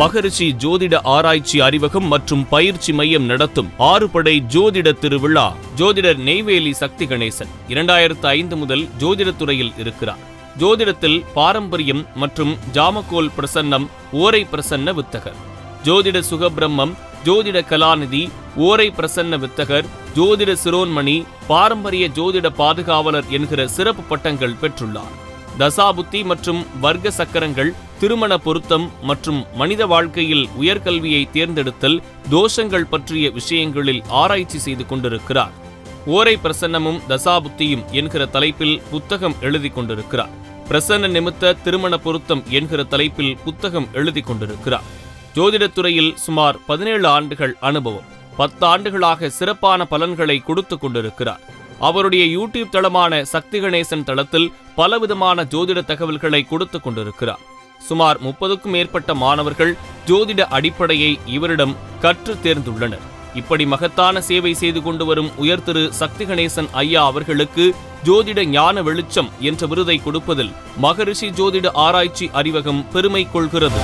மகரிஷி ஜோதிட ஆராய்ச்சி அறிவகம் மற்றும் பயிற்சி மையம் நடத்தும் ஆறு படை ஜோதிட திருவிழா ஜோதிடர் நெய்வேலி சக்தி கணேசன் இரண்டாயிரத்து ஐந்து முதல் ஜோதிடத்துறையில் இருக்கிறார். ஜோதிடத்தில் பாரம்பரியம் மற்றும் ஜாமக்கோல் பிரசன்னம் ஓரை பிரசன்ன வித்தகர். ஜோதிட சுகபிரம்மம் ஜோதிட கலாநிதி ஓரை பிரசன்ன வித்தகர் ஜோதிட சிரோன்மணி பாரம்பரிய ஜோதிட பாதுகாவலர் என்கிற சிறப்பு பட்டங்கள் பெற்றுள்ளார். தசாபுத்தி மற்றும் வர்க்க சக்கரங்கள் திருமண பொருத்தம் மற்றும் மனித வாழ்க்கையில் உயர்கல்வியை தேர்ந்தெடுத்தல் தோஷங்கள் பற்றிய விஷயங்களில் ஆராய்ச்சி செய்து கொண்டிருக்கிறார். ஓரை பிரசன்னமும் தசாபுத்தியும் என்கிற தலைப்பில் புத்தகம் எழுதி கொண்டிருக்கிறார். பிரசன்ன நிமித்த திருமண பொருத்தம் என்கிற தலைப்பில் புத்தகம் எழுதி கொண்டிருக்கிறார். ஜோதிடத்துறையில் சுமார் பதினேழு ஆண்டுகள் அனுபவம். பத்து ஆண்டுகளாக சிறப்பான பலன்களை கொடுத்து கொண்டிருக்கிறார். அவருடைய யூடியூப் தளமான சக்தி கணேசன் தளத்தில் பலவிதமான ஜோதிட தகவல்களை கொடுத்து கொண்டிருக்கிறார். சுமார் முப்பதுக்கும் மேற்பட்ட மாணவர்கள் ஜோதிட அடிப்படையை இவரிடம் கற்று தேர்ந்துள்ளனர். இப்படி மகத்தான சேவை செய்து கொண்டு வரும் உயர் திரு சக்தி கணேசன் ஐயா அவர்களுக்கு ஜோதிட ஞான வெளிச்சம் என்ற விருதை கொடுப்பதில் மகரிஷி ஜோதிட ஆராய்ச்சி அறிவகம் பெருமை கொள்கிறது.